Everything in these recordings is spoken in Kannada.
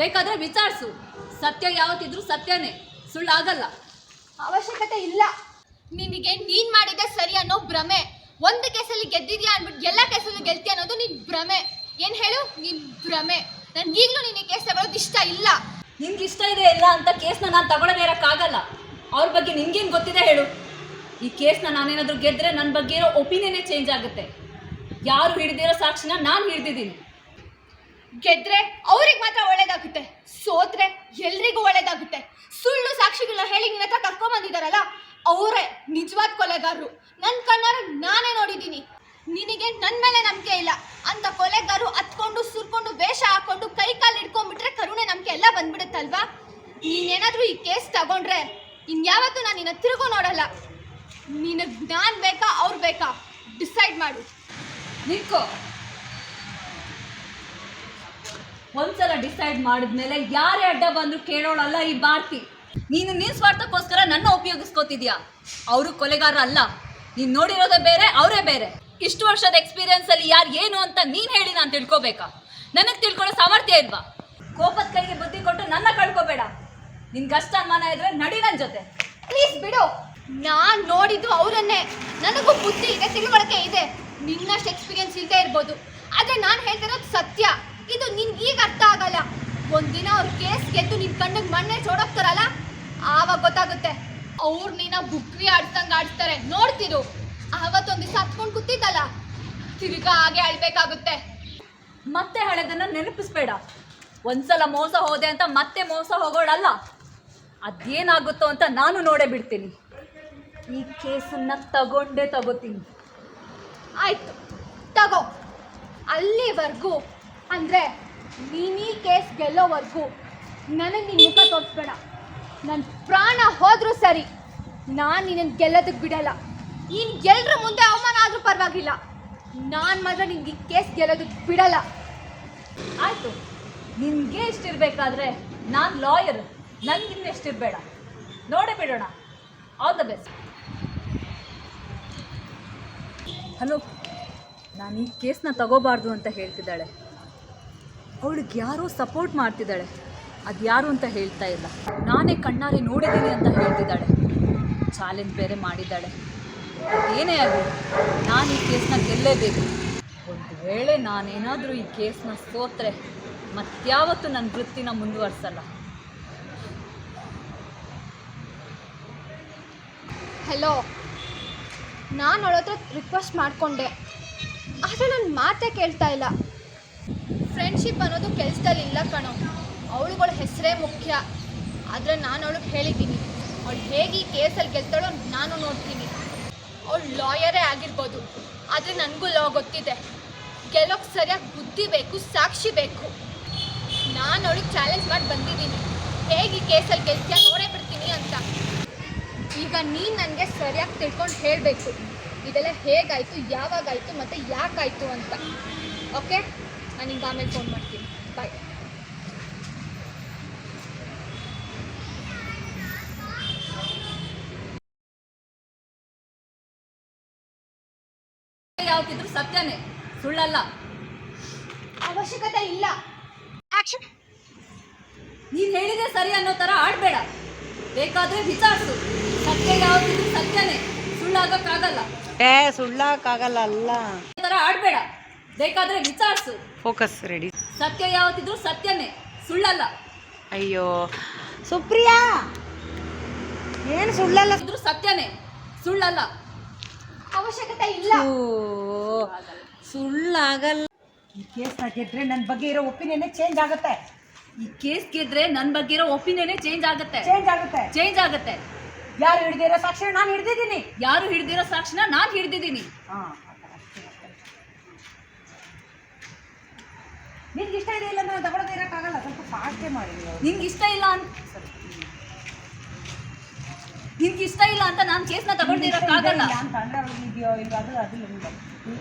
ಬೇಕಾದ್ರೆ ವಿಚಾರಿಸು. ಸತ್ಯ ಯಾವತ್ತಿದ್ರು ಸತ್ಯನೇ. ಸುಳ್ಳಾಗಲ್ಲ. ಅವಶ್ಯಕತೆ ಇಲ್ಲ. ನಿನಗೆ ನೀನ್ ಮಾಡಿದ್ದೆ ಸರಿ ಅನ್ನೋ ಭ್ರಮೆ. ಒಂದು ಕೇಸಲ್ಲಿ ಗೆದ್ದಿದ್ಯಾ ಅನ್ಬಿಟ್ಟು ಎಲ್ಲ ಕೇಸಲ್ಲೂ ಗೆಲ್ತಿ ಅನ್ನೋದು ನಿನ್ ಭ್ರಮೆ. ಏನ್ ಹೇಳು? ನಿನ್ ಭ್ರಮೆ. ನನ್ಗೀಗ್ಲೂ ನಿನ್ನ ಕೇಸ್ ತಗೊಳ್ಳೋದು ಇಷ್ಟ ಇಲ್ಲ. ನಿನ್ಗೆ ಇಷ್ಟ ಇದೆ ಇಲ್ಲ ಅಂತ ಕೇಸ್ನ ನಾನು ತಗೊಳ್ಳದೇ ಇರೋಕ್ಕಾಗಲ್ಲ. ಅವ್ರ ಬಗ್ಗೆ ನಿನ್ಗೇನು ಗೊತ್ತಿದೆ ಹೇಳು. ಈ ಕೇಸ್ನ ನಾನೇನಾದರೂ ಗೆದ್ರೆ ನನ್ನ ಬಗ್ಗೆ ಇರೋ ಒಪಿನಿಯನೇ ಚೇಂಜ್ ಆಗುತ್ತೆ. ಯಾರು ಹಿಡಿದಿರೋ ಸಾಕ್ಷಿನ ನಾನು ಹಿಡ್ದಿದ್ದೀನಿ. ಗೆದ್ರೆ ಅವ್ರಿಗೆ ಮಾತ್ರ ಒಳ್ಳೇದಾಗುತ್ತೆ. ಸೋತ್ರೆ ಎಲ್ರಿಗೂ ಒಳ್ಳೇದಾಗುತ್ತೆ. ಸುಳ್ಳು ಸಾಕ್ಷಿಗಳನ್ನ ಹೇಳಿ ನಿನ್ನ ಹತ್ರ ಕರ್ಕೊಂಡ್ ಬಂದಿದಾರಲ್ಲ, ಅವರೇ ನಿಜವಾದ ಕೊಲೆಗಾರರು. ನನ್ನ ಕಣ್ಣಾರ ನಾನೇ ನೋಡಿದ್ದೀನಿ. ನಿನಗೆ ನನ್ನ ಮೇಲೆ ನಂಬಿಕೆ ಇಲ್ಲ. ಅಂತ ಕೊಲೆಗಾರರು ಹತ್ಕೊಂಡು, ಸುರ್ಕೊಂಡು, ವೇಷ ಹಾಕೊಂಡು, ಕೈ ಕಾಲು ಹಿಡ್ಕೊಂಡ್ಬಿಟ್ರೆ ಕರುಣೆ ನಂಬಿಕೆ ಎಲ್ಲ ಬಂದ್ಬಿಡುತ್ತಲ್ವಾ? ನೀನೇನಾದ್ರೂ ಈ ಕೇಸ್ ತಗೊಂಡ್ರೆ ಇನ್ಯಾವತ್ತೂ ನಾನು ನಿನ್ನ ತಿರುಗು ನೋಡಲ್ಲ. ನಿನಗೆ ನಾನು ಬೇಕಾ, ಅವ್ರು ಬೇಕಾ? ಡಿಸೈಡ್ ಮಾಡು. ನಿಂತ್ಕೋ. ಒಂದ್ಸಲ ಡಿಸೈಡ್ ಮಾಡಿದ್ಮೇಲೆ ಯಾರೇ ಅಡ್ಡ ಬಂದ್ರು ಕೇಳೋಳಲ್ಲ ಈ ಭಾರತಿ. ನೀನು ನಿನ್ ಸ್ವಾರ್ಥಕ್ಕೋಸ್ಕರ ನನ್ನ ಉಪಯೋಗಿಸ್ಕೋತಿದ್ಯಾ? ಅವರು ಕೊಲೆಗಾರ ಅಲ್ಲ. ನೀನ್ ನೋಡಿರೋದೇ ಬೇರೆ, ಅವರೇ ಬೇರೆ. ಇಷ್ಟು ವರ್ಷದ ಎಕ್ಸ್ಪೀರಿಯನ್ಸ್ ಅಲ್ಲಿ ಯಾರು ಏನು ಅಂತ ನೀನ್ ಹೇಳಿ ನಾನು ತಿಳ್ಕೊಬೇಕಾ? ನನಗೆ ತಿಳ್ಕೊಳ್ಳೋ ಸಾಮರ್ಥ್ಯ ಇಲ್ವಾ? ಕೋಪದ ಕೈಗೆ ಬುದ್ಧಿ ಕೊಟ್ಟು ನನ್ನ ಕಳ್ಕೊಬೇಡ. ನಿನ್ಗೆ ಕಷ್ಟ ಅನುಮಾನ ಇದ್ರೆ ನಡಿ ನನ್ನ ಜೊತೆ. ಪ್ಲೀಸ್ ಬಿಡು. ನಾನ್ ನೋಡಿದ್ದು ಅವರನ್ನೇ. ನನಗೂ ಬುದ್ಧಿ ಇದೆ, ತಿಳುವಳಿಕೆ ಇದೆ. ನಿನ್ನಷ್ಟು ಎಕ್ಸ್ಪೀರಿಯನ್ಸ್ ಇಲ್ಲದೆ ಇರ್ಬೋದು. ಆದ್ರೆ ನಾನು ಹೇಳ್ತಿರೋದು ಸತ್ಯ. ಇದು ನಿನ್ಗೆ ಈಗ ಅರ್ಥ ಆಗಲ್ಲ. ಒಂದಿನ ಅವ್ರ ಕೇಸ್ ಗೆದ್ದು ನಿನ್ ಕಣ್ಣಿಗೆ ಮಣ್ಣೆ ಚೋಡೋಗ್ತಾರಲ್ಲ ಆವಾಗ ಗೊತ್ತಾಗುತ್ತೆ. ಅವ್ರು ನಿನ್ನ ಬುಕ್ರಿ ಆಡ್ಸಂಗ್ ಆಡ್ತಾರೆ ನೋಡ್ತಿರು. ಆವತ್ತೊಂದು ದಿವಸ ಹತ್ಕೊಂಡು ಕೂತಿದ್ದಲ್ಲ. ತಿರ್ಗಾ ಹಾಗೆ ಅಳ್ಬೇಕಾಗುತ್ತೆ. ಮತ್ತೆ ಹಳೆದನ್ನ ನೆನಪಿಸ್ಬೇಡ. ಒಂದ್ಸಲ ಮೋಸ ಹೋದೆ ಅಂತ ಮತ್ತೆ ಮೋಸ ಹೋಗೋಳಲ್ಲ. ಅದೇನಾಗುತ್ತೋ ಅಂತ ನಾನು ನೋಡೇ ಬಿಡ್ತೀನಿ. ಈ ಕೇಸನ್ನ ತಗೊಂಡೇ ತಗೋತೀನಿ. ಆಯ್ತು. ತಗೋ. ಅಲ್ಲಿವರೆಗೂ ಅಂದರೆ ನೀನೀ ಕೇಸ್ ಗೆಲ್ಲೋವರೆಗೂ ನನಗೆ ನಿನ್ನ ಮುಖ ತೋರಿಸ್ಬೇಡ. ನನ್ನ ಪ್ರಾಣ ಹೋದರೂ ಸರಿ ನಾನು ನಿನ್ನನ್ನು ಗೆಲ್ಲೋದಕ್ಕೆ ಬಿಡಲ್ಲ. ನೀನು ಗೆಲ್ಲರ ಮುಂದೆ ಅವಮಾನ ಆದರೂ ಪರವಾಗಿಲ್ಲ. ನಾನು ಮಾತ್ರ ನಿನಗೆ ಈ ಕೇಸ್ ಗೆಲ್ಲೋದಕ್ಕೆ ಬಿಡಲ್ಲ. ಆಯಿತು, ನಿನಗೆ ಇಷ್ಟಿರಬೇಕಾದ್ರೆ ನಾನು ಲಾಯರ್ ನನ್ಗಿನ್ನ ಎಷ್ಟಿರಬೇಡ ನೋಡೇ ಬಿಡೋಣ. ಆಲ್ ದ ಬೆಸ್ಟ್ ಹಲೋ ನಾನು ಈ ಕೇಸ್ನ ತಗೋಬಾರ್ದು ಅಂತ ಹೇಳ್ತಿದ್ದಾಳೆ. ಅವಳಿಗೆ ಯಾರೋ ಸಪೋರ್ಟ್ ಮಾಡ್ತಿದ್ದಾಳೆ. ಅದು ಯಾರು ಅಂತ ಹೇಳ್ತಾ ಇಲ್ಲ. ನಾನೇ ಕಣ್ಣಾರೆ ನೋಡಿದ್ದೀನಿ ಅಂತ ಹೇಳ್ತಿದ್ದಾಳೆ. ಚಾಲೆಂಜ್ ಬೇರೆ ಮಾಡಿದ್ದಾಳೆ. ಏನೇ ಆಗಲಿ, ನಾನು ಈ ಕೇಸ್ನ ಗೆಲ್ಲೇಬೇಕು. ಒಂದು ವೇಳೆ ನಾನೇನಾದರೂ ಈ ಕೇಸನ್ನ ಸೋತ್ರೆ ಮತ್ತಾವತ್ತು ನನ್ನ ವೃತ್ತಿನ ಮುಂದುವರ್ಸಲ್ಲ. ಹೆಲೋ ನಾನು ಅವಳ ಹತ್ರ ರಿಕ್ವೆಸ್ಟ್ ಮಾಡಿಕೊಂಡೆ. ಆದರೆ ನನ್ನ ಮಾತೇ ಕೇಳ್ತಾ ಇಲ್ಲ. ಫ್ರೆಂಡ್ಶಿಪ್ ಅನ್ನೋದು ಕೆಲಸದಲ್ಲಿ ಇಲ್ಲ ಕಣೋ. ಅವಳುಗಳ ಹೆಸರೇ ಮುಖ್ಯ. ಆದರೆ ನಾನು ಅವಳಿಗೆ ಹೇಳಿದ್ದೀನಿ. ಅವಳು ಹೇಗೆ ಈ ಕೇಸಲ್ಲಿ ಗೆಲ್ತಾಳೋ ನಾನು ನೋಡ್ತೀನಿ. ಅವಳು ಲಾಯರೇ ಆಗಿರ್ಬೋದು. ಆದರೆ ನನಗೂ ಲಾ ಗೊತ್ತಿದೆ. ಗೆಲ್ಲೋಕ್ಕೆ ಸರಿಯಾಗಿ ಬುದ್ಧಿ ಬೇಕು, ಸಾಕ್ಷಿ ಬೇಕು. ನಾನು ಅವಳಿಗೆ ಚಾಲೆಂಜ್ ಮಾಡಿ ಬಂದಿದ್ದೀನಿ. ಹೇಗೆ ಈ ಕೇಸಲ್ಲಿ ಗೆಲ್ತೀಯ ನೋಡೇ ಬಿಡ್ತೀನಿ ಅಂತ. ಈಗ ನೀನು ನನಗೆ ಸರಿಯಾಗಿ ತಿಳ್ಕೊಂಡು ಹೇಳಬೇಕು. ಇದೆಲ್ಲ ಹೇಗಾಯಿತು, ಯಾವಾಗಾಯಿತು ಮತ್ತು ಯಾಕಾಯಿತು ಅಂತ. ಓಕೆ? ನಾನು ಈಗ ಆಮೇಲೆ ಫೋನ್ ಮಾಡ್ತೀನಿ. ಬಾಯ್ ಯಾವತ್ತಿದ್ರು ಸತ್ಯನೇ ಸುಳ್ಳಲ್ಲ. ಅವಶ್ಯಕತೆ ಇಲ್ಲ. ಆಕ್ಷನ್ ನೀನು ಹೇಳಿದೆ ಸರಿ ಅನ್ನೋ ತರ ಆಡಬೇಡ. ಬೇಕಾದ್ರೆ ವಿಚಾರಿಸು. ಸತ್ಯ ಯಾವತ್ತಿದ್ರು ಸತ್ಯನೇ ಸುಳ್ಳಾಗಕ್ಕಾಗಲ್ಲ. ಏ ಸುಳ್ಳಕ್ಕಾಗಲ್ಲ ಅಲ್ಲ. ಥರ ಆಡಬೇಡ. ಬೇಕಾದ್ರೆ ವಿಚಾರಿಸು. ಫೋಕಸ್ ರೆಡಿ ಸತ್ಯ ಯಾವತ್ತಿದ್ರು ಸತ್ಯನೇ ಸುಳ್ಳಲ್ಲ. ಅಯ್ಯೋ ಸುಪ್ರಿಯಾ! ಏನು ಸುಳ್ಳಲ್ಲ? ಇದ್ರು ಸತ್ಯನೇ ಸುಳ್ಳಲ್ಲ. ಅವಶ್ಯಕತೆ ಇಲ್ಲ. ಓ, ಸುಳ್ಳಾಗಲ್ಲ. ಈ ಕೇಸ್ ಗೆದ್ರೆ ನನ್ನ ಬಗ್ಗೆ ಇರೋ ಒಪಿನಿಯನ್ ಚೇಂಜ್ ಆಗುತ್ತೆ. ಈ ಕೇಸ್ ಗೆದ್ರೆ ನನ್ನ ಬಗ್ಗೆ ಇರೋ ಒಪಿನಿಯನ್ ಚೇಂಜ್ ಆಗುತ್ತೆ. ಚೇಂಜ್ ಆಗುತ್ತೆ. ಚೇಂಜ್ ಆಗುತ್ತೆ. ಯಾರು ಹಿಡ್ದಿರೋ ಸಾಕ್ಷಿ ನಾನು ಹಿಡ್ದಿದ್ದೀನಿ. ಯಾರು ಹಿಡ್ದಿರೋ ಸಾಕ್ಷಿನ ನಾನು ಹಿಡ್ದಿದ್ದೀನಿ. ಹಾಂ. ನಿನ್ಗೆ ಇಷ್ಟ ಇದೆ ಇಲ್ಲ ನಾನು ತಗೊಳ್ಳೋದೇ ಇರೋಕ್ಕಾಗಲ್ಲ ಸ್ವಲ್ಪ ಫಾಸ್ಟೇ ಮಾಡಿ. ನಿನ್ಗೆ ಇಷ್ಟ ಇಲ್ಲ ಅಂತ ನಿನ್ಗೆ ಇಷ್ಟ ಇಲ್ಲ ಅಂತ ನಾನು ಕೇಸ್ನ ನಿನ್ಗೆ ಇರೋಕ್ಕಾಗಲ್ಲ ಇದೆ ತಗೊಂಡಿರೋಕ್ಕಾಗಲ್ಲ ಇಲ್ಲ ಅಂತ ಅಂದ್ರೆ ಅವ್ರಿಗೆ ಇದೆಯೋ ಇಲ್ಲ ಅದು ಅದು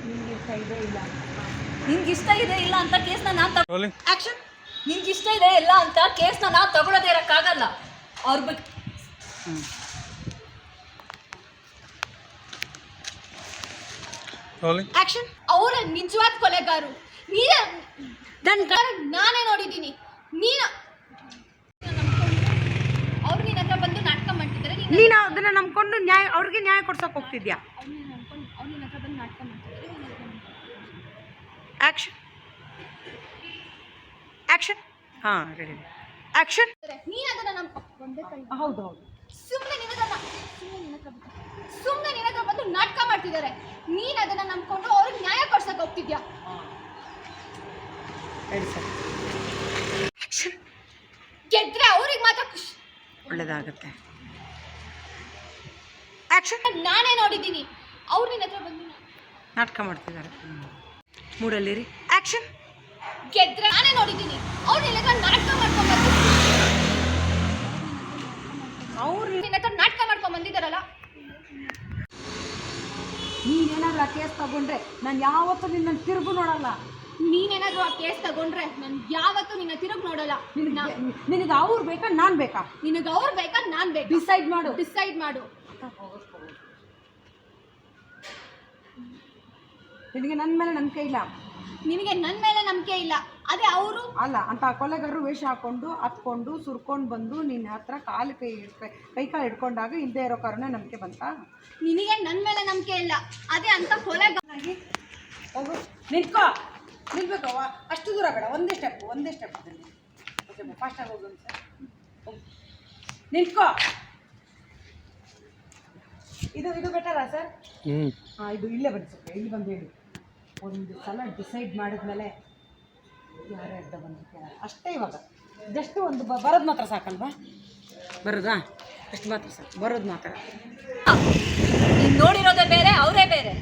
ನಿಮ್ಗೆ ಇಷ್ಟ ಇದೆ ಇಲ್ಲ ನಿನ್ಗೆ ಇಷ್ಟ ಇದೆ ಇಲ್ಲ ಅಂತ ಕೇಸ್ನ ನಾನು. ಆಕ್ಷನ್ ನಿನ್ಗೆ ಇಷ್ಟ ಇದೆ ಇಲ್ಲ ಅಂತ ಕೇಸ್ನ ನಾನು ತಗೊಳ್ಳೋದೇ ಇರೋಕ್ಕಾಗಲ್ಲ. ಅವ್ರ ಬಗ್ಗೆ. ಆಕ್ಷನ್ ಅವರ ನಿಜವಾದ ಕೊಲೆಗಾರು ನೀನೇ ನನ್ನ ಕ ನಾನೇ ನೋಡಿದ್ದೀನಿ. ನೀನು ಅವ್ರು ನಿನ್ನ ಹತ್ರ ಬಂದು ನಾಟಕ ಮಾಡ್ತಿದ್ದಾರೆ ನೀನು ನೀನು ಅದನ್ನ ನಂಬ್ಕೊಂಡು ನ್ಯಾಯ ಅವ್ರಿಗೆ ನ್ಯಾಯ ಕೊಡ್ಸಕ್ ಹೋಗ್ತಿದ್ಯಾ? ಅವ್ರು ನಿನ್ನ ಹತ್ರ ಬಂದು ನಾಟಕ ಮಾಡ್ತಿದ್ದಾರೆ ಆಕ್ಷನ್ ಆಕ್ಷನ್ ಹಾ ರೆಡಿ ಆಕ್ಷನ್ ನೀನು ಅದನ್ನ ನಮ್ಮ ಒಂದೇ ಕೈ ಹೌದು ಹೌದು. ಸುಮ್ಮನೆ ನಿನ್ನ ಸುಮ್ಮನೆ ನಿನ್ನ ಹತ್ರ ಬಂದು ಸುಮ್ಮನೆ ನಿನ್ನ ಹತ್ರ ಬಂದು ನಾಟಕ ಮಾಡ್ತಿದ್ದಾರೆ. ನೀನು ಅದನ್ನ ನಂಬ್ಕೊಂಡು ಅವ್ರಿಗೆ ನ್ಯಾಯ ಕೊಡ್ಸಕ್ ಹೋಗ್ತಿದ್ಯಾ? Ready sir. ಗೆದ್ರೆ ಅವ್ರಿಗೆ ಮಾತ್ರ ಖುಷಿ. ಒಳ್ಳೇದಾಗುತ್ತೆ. ಆಕ್ಷನ್ ನಾನೇ ನೋಡಿದ್ದೀನಿ. ಅವ್ರು ನಿನ್ನ ಹತ್ರ ಬಂದು ನಾಟಕ ಮಾಡ್ತಿದ್ದಾರೆ. ಮೂಡಲ್ಲಿರಿ. ಆಕ್ಷನ್ ಗೆದ್ರೆ ನಾನೇ ನೋಡಿದ್ದೀನಿ. ಅವ್ರು ನಿನ್ನ ಹತ್ರ ನಾಟಕ ಮಾಡ್ಕೊಂಡು ಅವ್ರು ನಿನ್ನ ಹತ್ರ ನಾಟಕ ಮಾಡ್ಕೊಂಡು ಬಂದಿದ್ದಾರಲ್ಲ. ನೀನೇನಾದ್ರೂ ಆ ಕೇಸ್ ತಗೊಂಡ್ರೆ ನಾನು ಯಾವತ್ತೂ ನಿನ್ನ ತಿರುಗು ನೋಡಲ್ಲ. ನೀನೇನಾದ್ರೂ ಆ ಕೇಸ್ ತಗೊಂಡ್ರೆ ನಾನು ಯಾವತ್ತೂ ನಿನ್ನ ತಿರುಗಿ ನೋಡಲ್ಲ. ನಿನಗೆ ಅವ್ರು ಬೇಕಾ ನಾನು ಬೇಕಾ? ನಿನಗೆ ಅವ್ರು ಬೇಕಾ ನಾನು ಬೇಕಾ? ಡಿಸೈಡ್ ಮಾಡು. ಡಿಸೈಡ್ ಮಾಡು. ನಿನಗೆ ನನ್ನ ಮೇಲೆ ನಂಬಿಕೆ ಇಲ್ಲ. ನಿನಗೆ ನನ್ನ ಮೇಲೆ ನಂಬಿಕೆ ಇಲ್ಲ. ಅದೇ ಅವರು? ಅಲ್ಲ ಅಂತ ಕೊಲೆಗಾರರು ವೇಷ ಹಾಕೊಂಡು ಹತ್ಕೊಂಡು ಸುರ್ಕೊಂಡು ಬಂದು ನಿನ್ನ ಹತ್ರ ಕಾಲು ಕೈ ಇಡ್ತಾರೆ ಕೈ ಕಾಲು ಹಿಡ್ಕೊಂಡಾಗ ಇಲ್ಲದೆ ಇರೋ ಕಾರಣ ನಂಬಿಕೆ ಬಂತಾ? ನಿನಗೆ ನನ್ನ ಮೇಲೆ ನಂಬಿಕೆ ಇಲ್ಲ. ಅದೇ ಅಂತ ಕೊಲೆಗಾರಾಗಿ ನಿಂತ್ಕೋ. ನಿಲ್ಬೇಕು ವ- ಅಷ್ಟು ದೂರ ಬೇಡ ಒಂದೇ ಸ್ಟೆಪ್ ಒಂದೇ ಸ್ಟೆಪ್ ಓಕೆ ಫಾಸ್ಟಾಗಿ ಹೋಗೋಣ ಸರ್. ನಿಂತ್ಕೋ. ಇದು ಇದು ಬೆಟರಾ ಸರ್? ಹಾಂ ಇದು ಇಲ್ಲೇ ಬನ್ನಿ ಸರ್ ಇಲ್ಲಿ ಬಂದು ಹೇಳಿ. ಒಂದು ಸಲ ಡಿಸೈಡ್ ಮಾಡಿದ್ಮೇಲೆ ಯಾರೇ ಅಡ್ಡ ಬಂದು ಅಷ್ಟೇ ಇವಾಗ. ಜಸ್ಟ್ ಒಂದು ಬ ಬರೋದು ಮಾತ್ರ ಸಾಕಲ್ವಾ? ಬರೋದಾ? ಅಷ್ಟು ಮಾತ್ರ ಸಾಕು ಬರೋದು ಮಾತ್ರ. ನೋಡಿರೋದೇ ಬೇರೆ ಅವರೇ ಬೇರೆ.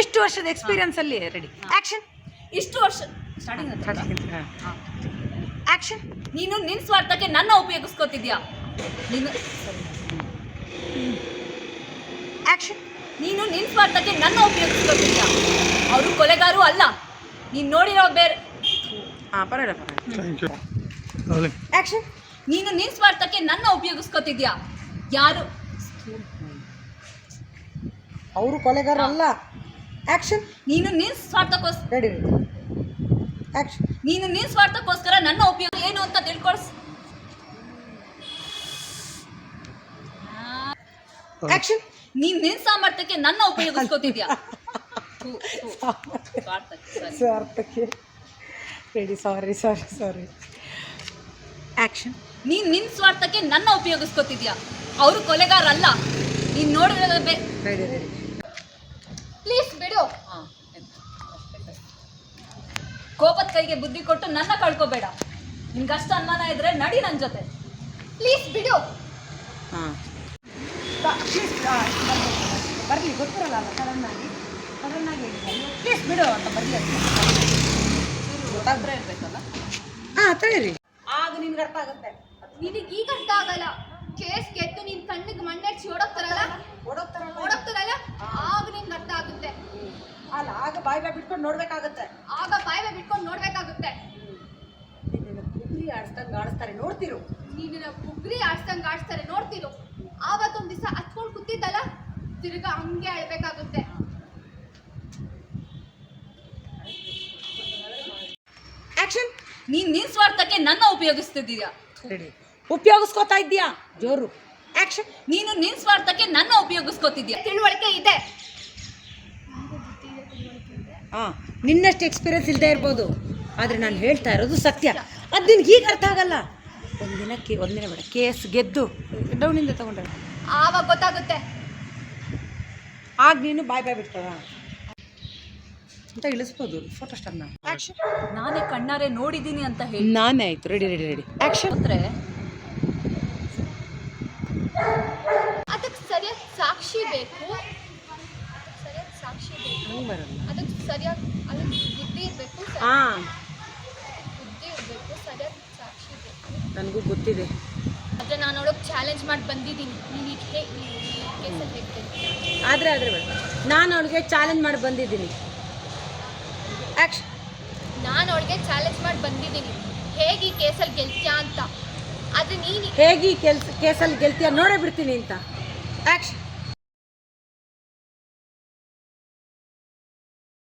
ಇಷ್ಟು ವರ್ಷದ ಎಕ್ಸ್ಪೀರಿಯನ್ಸಲ್ಲಿ ರೆಡಿ ಆಕ್ಷನ್ ಇಷ್ಟು ವರ್ಷ ಸ್ಟಾರ್ಟಿಂಗ್ ಆಕ್ಷನ್ ನೀನು ನಿನ್ ಸ್ವಾರ್ಥಕ್ಕೆ ನನ್ನ ಉಪಯೋಗಿಸ್ಕೋತಿದ್ಯಾ? ನೀನು ಆಕ್ಷನ್ ನೀನು ನಿನ್ ಸ್ವಾರ್ಥಕ್ಕೆ ನನ್ನ ಉಪಯೋಗಿಸ್ಕೋತಿದ್ಯಾ? ಅವರು ಕೊಲೆಗಾರು ಅಲ್ಲ. ನೀನು ನೋಡಿರೋ ಬೇರೆ ಹಾಂ ಪರವಾಗಿಲ್ಲ ಪರವಾಗಿಲ್ಲ. ಆ್ಯಕ್ಷನ್ ನೀನು ನಿನ್ ಸ್ವಾರ್ಥಕ್ಕೆ ನನ್ನ ಉಪಯೋಗಿಸ್ಕೋತಿದ್ಯಾ? ಯಾರು ಅವರು ಕೊಲೆಗಾರ ಅಲ್ಲ ಆ್ಯಕ್ಷನ್ ನೀನು ನಿನ್ನ ಸ್ವಾರ್ಥಕ್ಕೋಸ್ಕರ ರೆಡಿ ಆ್ಯಕ್ಷನ್ ನೀನು ನಿನ್ನ ಸ್ವಾರ್ಥಕ್ಕೋಸ್ಕರ ನನ್ನ ಉಪಯೋಗ ಏನು ಅಂತ ತಿಳ್ಕೊಳ್ಸ್. ಆ್ಯಕ್ಷನ್ ನೀನು ನಿನ್ನ ಸಾಮರ್ಥ್ಯಕ್ಕೆ ನನ್ನ ಉಪಯೋಗಿಸ್ಕೋತಿದ್ಯಾ. ಸ್ವಾರ್ಥಕ್ಕೆ, ರೆಡಿ ಸಾರಿ ಸಾರಿ ಸಾರಿ ಆ್ಯಕ್ಷನ್ ನೀನು ನಿನ್ನ ಸ್ವಾರ್ಥಕ್ಕೆ ನನ್ನ ಉಪಯೋಗಿಸ್ಕೋತಿದ್ಯಾ ಅವರು ಕೊಲೆಗಾರಲ್ಲ. ನೀನು ನೋಡಿದ್ರೆ ರೆಡಿ ರೆಡಿ ಪ್ಲೀಸ್ ಬಿಡು. ಕೋಪದ ಕೈಗೆ ಬುದ್ಧಿ ಕೊಟ್ಟು ನನ್ನ ಕಳ್ಕೋಬೇಡ. ನಿನ್ಗೆ ಅಷ್ಟು ಅನುಮಾನ ಇದ್ರೆ ನಡಿ ನನ್ನ ಜೊತೆ. ಪ್ಲೀಸ್ ಬಿಡು. ಬರಲಿ ಗೊತ್ತಿರಲ್ಲ ಸಡನ್ನಾಗಿ ಸಡನ್ನಾಗಿ ಪ್ಲೀಸ್ ಬಿಡು ಅಂತ ಬರಲಿ ಗೊತ್ತಾಗ್ರೆ ಇರ್ಬೇಕಲ್ಲ? ಹಾಂ ತಡೀರಿ. ಆಗ ನಿನ್ಗೆ ಅರ್ಥ ಆಗುತ್ತೆ. ನಿನಗೆ ಈಗ ಅರ್ಥ ಆಗಲ್ಲ. ಕೇಸ್ ಗೆದ್ದು ನಿನ್ ಕಣ್ಣಿಗೆ ಮಣ್ಣೆ ಓಡೋಗ್ತಾರಲ್ಲ? ಓಡೋಗ್ತಾರಲ್ಲ? ಓಡೋಗ್ತಾರಲ್ಲ? ಆಗ ನಿನ್ಗೆ ಅರ್ಥ ಆಗುತ್ತೆ. ಅಲ್ಲ ಆಗ ಬಾಯ್ ಬಾಯ್ ಬಿಟ್ಕೊಂಡು ನೋಡ್ಬೇಕಾಗತ್ತೆ. ಆಗ ಬಾಯಿ ಬಾಯ್ ಬಿಟ್ಕೊಂಡು ನೋಡ್ಬೇಕಾಗುತ್ತೆ. ಬುಗ್ರಿ ಆಡಿಸ್ದಂಗೆ ಆಡಿಸ್ತಾರೆ ನೋಡ್ತಿರು. ನೀನ ಬುಗ್ರಿ ಆಡ್ಸ್ದಂಗೆ ಆಡ್ಸ್ತಾರೆ ನೋಡ್ತಿರು. ಆವತ್ತೊಂದ್ ದಿವಸ ಹಚ್ಕೊಂಡು ಕೂತಿದ್ದಲ್ಲ ತಿರ್ಗಾ ಹಂಗೆ ಅಳ್ಬೇಕಾಗುತ್ತೆ. ಆ್ಯಕ್ಷನ್ ನೀನು ನಿನ್ನ ಸ್ವಾರ್ಥಕ್ಕೆ ನನ್ನ ಉಪಯೋಗಿಸ್ತಿದ್ದೀಯಾ? ರೆಡಿ. ಉಪಯೋಗಿಸ್ಕೋತಾ ಇದ್ದೀಯಾ? ಜೋರು. ಆಕ್ಷನ್ ನೀನು ನಿನ್ ಸ್ವಾರ್ಥಕ್ಕೆ ನನ್ನ ಉಪಯೋಗಿಸ್ಕೋತಿದ್ಯಾ ತಿಳುವಳಿಕೆ ಇದೆ. ಹಾಂ ನಿನ್ನಷ್ಟು ಎಕ್ಸ್ಪೀರಿಯನ್ಸ್ ಇಲ್ಲದೆ ಇರ್ಬೋದು. ಆದರೆ ನಾನು ಹೇಳ್ತಾ ಇರೋದು ಸತ್ಯ. ಅದು ನಿನ್ಗೆ ಈಗ ಅರ್ಥ ಆಗಲ್ಲ. ಒಂದಿನ ಕೇ ಒಂದಿನ ಬೇಡ ಕೇಸ್ ಗೆದ್ದು. ಡೌನಿಂದ ತಗೊಂಡ್ರೆ ಆವಾಗ ಗೊತ್ತಾಗುತ್ತೆ. ಆಗ ನೀನು ಬಾಯ್ ಬಾಯ್ ಬಿಡ್ತಾರ ಅಂತ ಇಳಿಸ್ಬೋದು ಫೋಟೋ ಸ್ಟಾರ್ನ ನಾನೇ ಕಣ್ಣಾರೆ ನೋಡಿದ್ದೀನಿ ಅಂತ ಹೇಳಿ. ನಾನೇ ಆಯಿತು ರೆಡಿ ರೆಡಿ ರೆಡಿ ಆ್ಯಕ್ಷನ್ ಅಂದ್ರೆ ಅದಕ್ಕೆ ಸರಿಯಾದ ಸಾಕ್ಷಿ ಬೇಕು ಸರಿಯಾದ ಸಾಕ್ಷಿ ಬೇಕು ಹಂಗೆ ಬರಲ್ಲ ಅದಕ್ಕೆ ಸರಿಯಾಗಿ ಅದಕ್ಕೆ ಬುದ್ಧಿ ಇರಬೇಕು ಹಾಂ ಬುದ್ಧಿ ಇರಬೇಕು ಸರಿಯಾದ ಸಾಕ್ಷಿ ಬೇಕು ನನಗೂ ಗೊತ್ತಿದೆ ಆದರೆ ನಾನು ಅವಳಗೆ ಚಾಲೆಂಜ್ ಮಾಡಿ ಬಂದಿದ್ದೀನಿ ನೀನು ಈಗ ಹೇಗೆ ನೀನು ಈ ಕೇಸಲ್ಲಿ ಹೇಗೆ ಗೆಲ್ತೀಯ? ಆದರೆ ಆದರೆ ಬೇಡ ನಾನು ಅವಳಿಗೆ ಚಾಲೆಂಜ್ ಮಾಡಿ ಬಂದಿದ್ದೀನಿ. ಆ್ಯಕ್ಷನ್ ನಾನು ಅವಳಿಗೆ ಚಾಲೆಂಜ್ ಮಾಡಿ ಬಂದಿದ್ದೀನಿ. ಹೇಗೆ ಈ ಕೇಸಲ್ಲಿ ಗೆಲ್ತೀಯಾ ಅಂತ. ಆದರೆ ನೀನು ಹೇಗೆ ಈ ಕೆಲ್ಸ ಕೇಸಲ್ಲಿ ಗೆಲ್ತೀಯ ನೋಡೇ ಬಿಡ್ತೀನಿ ಅಂತ. ಆ್ಯಕ್ಷನ್